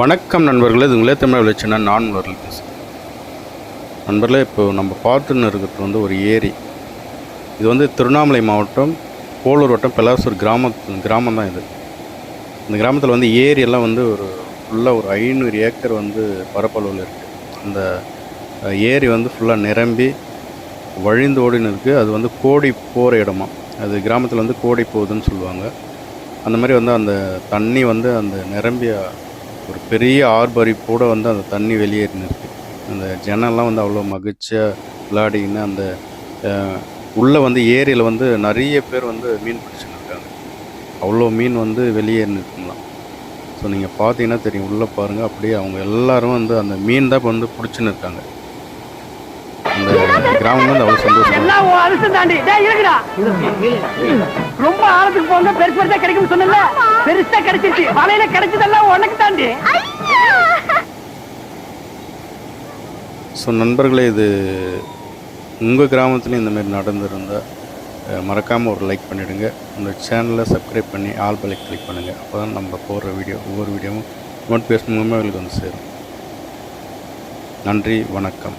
வணக்கம் நண்பர்களே இது உங்களே தமிழ் விளைச்சுன்னா நான் வரல பேசுகிறேன். நண்பர்களே இப்போ நம்ம பார்த்துன்னு இருக்கிறது வந்து ஒரு ஏரி. இது வந்து திருவண்ணாமலை மாவட்டம் போலூர் வட்டம் பெலாசூர் கிராம கிராமம் தான் இது. இந்த கிராமத்தில் வந்து ஏரியெல்லாம் வந்து ஒரு ஃபுல்லாக ஒரு ஐநூறு ஏக்கர் வந்து பரப்பளவில் இருக்குது அந்த ஏரி வந்து ஃபுல்லாக நிரம்பி வழிந்து ஓடின்னு இருக்குது அது வந்து கோடி போகிற இடமா. அது கிராமத்தில் வந்து கோடி போகுதுன்னு சொல்லுவாங்க. அந்த மாதிரி வந்து அந்த தண்ணி வந்து அந்த நிரம்பிய ஒரு பெரிய ஆர்பரிப்போடு வந்து அந்த தண்ணி வெளியேறினிருக்கு அந்த ஜனம்லாம் வந்து அவ்வளோ மகிழ்ச்சியாக விளையாடிக்கின்னு அந்த உள்ளே வந்து ஏரியில் வந்து நிறைய பேர் வந்து மீன் பிடிச்சின்னு இருக்காங்க. அவ்வளோ மீன் வந்து வெளியேறினிருக்குங்களாம் ஸோ நீங்கள் பார்த்தீங்கன்னா தெரியும். உள்ளே பாருங்கள் அப்படியே அவங்க எல்லோரும் வந்து அந்த மீன் தான் இப்போ வந்து பிடிச்சின்னு இருக்காங்க. கிராமம் வந்து அவ்வளோ சந்தோஷமா எல்லாம் தாண்டி. டேய் இருக்குடா ரொம்ப ஆழத்துக்கு போங்க. பெருசு பெருசா கிடைக்கும் சொன்னல பெருசா கிடைச்சிருச்சு. வலையில கிடைச்சதெல்லாம் உனக்கு தாண்டி. ஸோ நண்பர்களே இது உங்கள் கிராமத்துலையும் இந்த மாதிரி நடந்திருந்தால் மறக்காமல் ஒரு லைக் பண்ணிவிடுங்க இந்த சேனலை சப்ஸ்கிரைப் பண்ணி ஆல் பெலை கிளிக் பண்ணுங்கள் அப்போ தான் நம்ம போடுற வீடியோ ஒவ்வொரு வீடியோவும் நோட்டிஃபிகேஷன் மூலமாக எங்களுக்கு வந்து சேரும். நன்றி வணக்கம்.